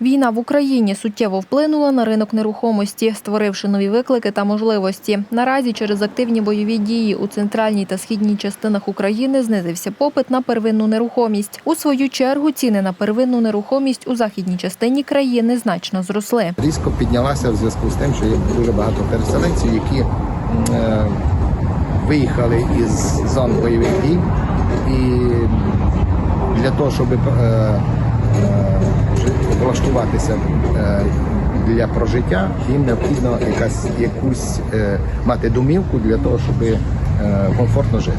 Війна в Україні суттєво вплинула на ринок нерухомості, створивши нові виклики та можливості. Наразі через активні бойові дії у центральній та східній частинах України знизився попит на первинну нерухомість. У свою чергу ціни на первинну нерухомість у західній частині країни значно зросли. різко піднялася в зв'язку з тим, що є дуже багато переселенців, які е, виїхали із зон бойових дій, і для того, щоб е, влаштуватися е, для прожиття, їм необхідно якась якусь е, мати домівку для того, щоб е, комфортно жити.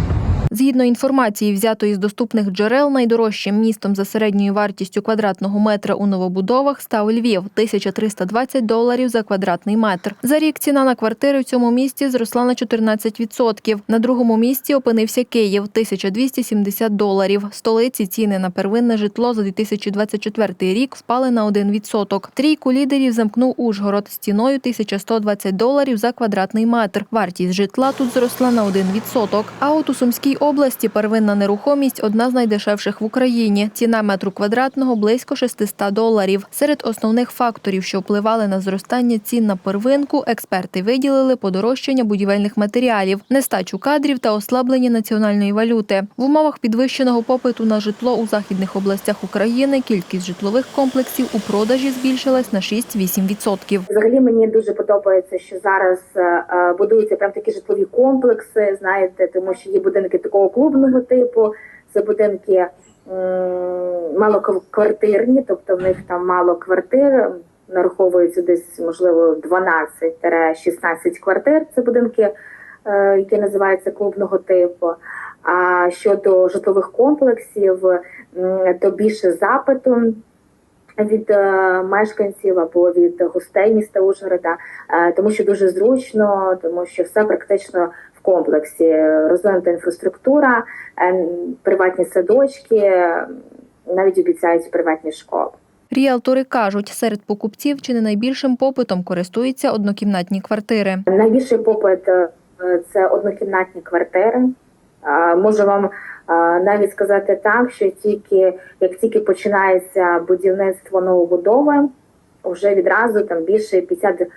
Згідно інформації, взятої з доступних джерел, найдорожчим містом за середньою вартістю квадратного метра у новобудовах став Львів 1320 доларів за квадратний метр. За рік ціна на квартири в цьому місті зросла на 14%. На другому місці опинився Київ 1270 доларів. Столиці ціни на первинне житло за 2024 рік впали на 1%. Трійку лідерів замкнув Ужгород з ціною 1120 доларів за квадратний метр. Вартість житла тут зросла на 1%. А от у Сумській області первинна нерухомість одна з найдешевших в Україні. Ціна метру квадратного близько 600 доларів. Серед основних факторів, що впливали на зростання цін на первинку, експерти виділили подорожчання будівельних матеріалів, нестачу кадрів та ослаблення національної валюти. В умовах підвищеного попиту на житло у західних областях України кількість житлових комплексів у продажі збільшилась на 6-8%. Взагалі мені дуже подобається, що зараз е, е, будуються прям такі житлові комплекси, знаєте, тому що є будинки такого клубного типу, це будинки малоквартирні, тобто в них там мало квартир, нараховується десь можливо 12-16 квартир. Це будинки, е, які називаються клубного типу. А щодо житлових комплексів, то більше запиту від е, мешканців або від гостей міста Ужгорода, е, тому що дуже зручно, тому що все практично комплексі. Розвинута інфраструктура, е, приватні садочки, навіть обіцяють приватні школи. Ріелтори кажуть, серед покупців чи не найбільшим попитом користуються однокімнатні квартири. Найбільший попит е, це однокімнатні квартири. Е, Можу вам е, навіть сказати так, що тільки як тільки починається будівництво новобудови, вже відразу там більше 50% е,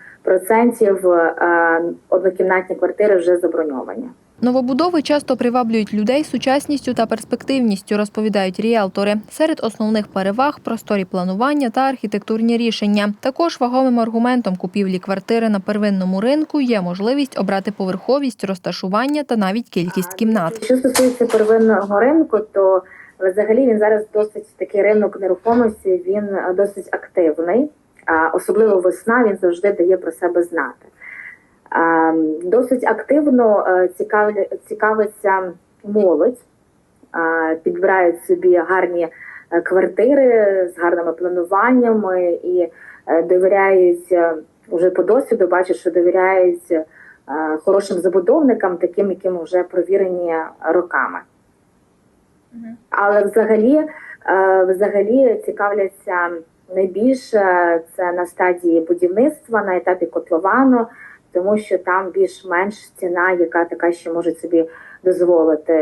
однокімнатні квартири вже заброньовані. Новобудови часто приваблюють людей сучасністю та перспективністю, розповідають ріелтори. Серед основних переваг просторі планування та архітектурні рішення. Також вагомим аргументом купівлі квартири на первинному ринку є можливість обрати поверховість, розташування та навіть кількість кімнат. Що стосується первинного ринку, то взагалі він зараз досить такий ринок нерухомості. Він е, досить активний. Особливо весна він завжди дає про себе знати. Досить активно е, цікавиться молодь, підбирають собі гарні е, квартири з гарними плануваннями і е, довіряють вже по досвіду, бачать, що довіряють хорошим забудовникам, таким, яким вже провірені роками. Але взагалі, взагалі цікавляться найбільше це на стадії будівництва, на етапі котловану, тому що там більш-менш ціна, яка така, що можуть собі дозволити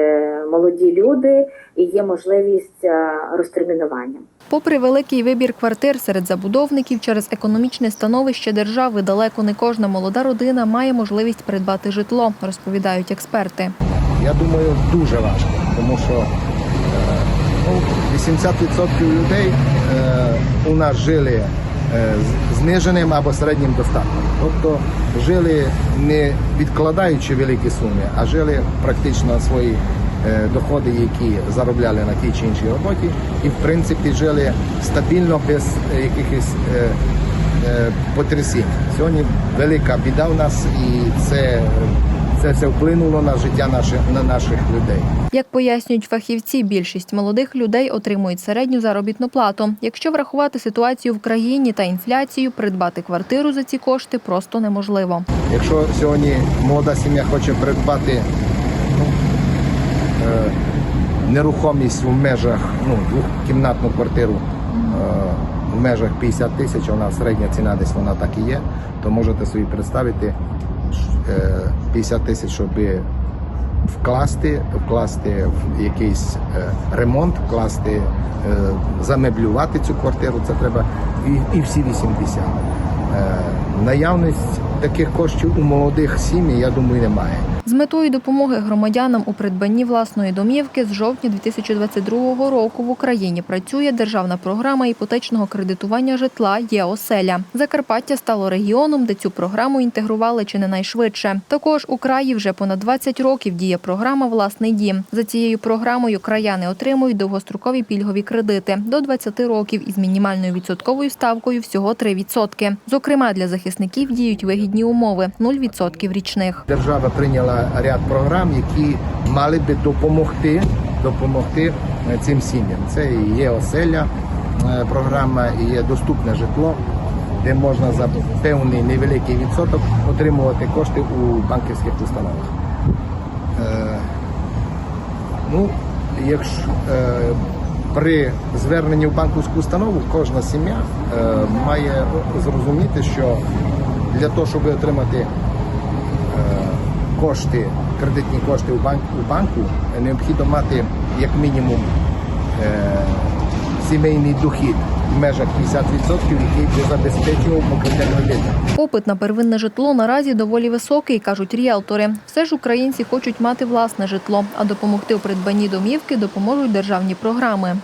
молоді люди, і є можливість е, розтермінування. Попри великий вибір квартир серед забудовників, через економічне становище держави далеко не кожна молода родина має можливість придбати житло, розповідають експерти. Я думаю, дуже важко, тому що ну, 80% людей е, у нас жили е, зниженим або середнім достатком. Тобто жили не відкладаючи великі суми, а жили практично свої е, доходи, які заробляли на тій чи іншій роботі, і в принципі жили стабільно без якихось потрясінь. Сьогодні велика біда в нас, і це, це все вплинуло на життя наших, на наших людей. Як пояснюють фахівці, більшість молодих людей отримують середню заробітну плату. Якщо врахувати ситуацію в країні та інфляцію, придбати квартиру за ці кошти просто неможливо. Якщо сьогодні молода сім'я хоче придбати ну, е, нерухомість в межах ну, двохкімнатну квартиру е, в межах 50 тисяч, у нас середня ціна десь вона так і є, то можете собі представити 50 тисяч, щоб вкласти, вкласти в якийсь е, ремонт, вкласти, е, замеблювати цю квартиру. Це треба і, всі 80. Е, Наявність таких коштів у молодих сім'ї, я думаю, немає. З метою допомоги громадянам у придбанні власної домівки з жовтня 2022 року в Україні працює державна програма іпотечного кредитування житла «Є-оселя». Закарпаття стало регіоном, де цю програму інтегрували чи не найшвидше. Також у краї вже понад 20 років діє програма Власний дім. За цією програмою краяни отримують довгострокові пільгові кредити до 20 років із мінімальною відсотковою ставкою всього 3%. Зокрема, для захисників діють вигідні умови 0% річних. Держава прийняла ряд програм, які мали би допомогти, допомогти е, цим сім'ям. Це і є оселя е, програма, і є доступне житло, де можна за певний невеликий відсоток отримувати кошти у банківських установах. Е, Ну, якщо при зверненні в банківську установу кожна сім'я е, має зрозуміти, що для того, щоб отримати кошти, кредитні кошти у, банк, у банку, необхідно мати як мінімум е, сімейний дохід в межах 50%, який би забезпечував покриття кредиту. Попит на первинне житло наразі доволі високий, кажуть ріелтори. Все ж українці хочуть мати власне житло, а допомогти у придбанні домівки допоможуть державні програми.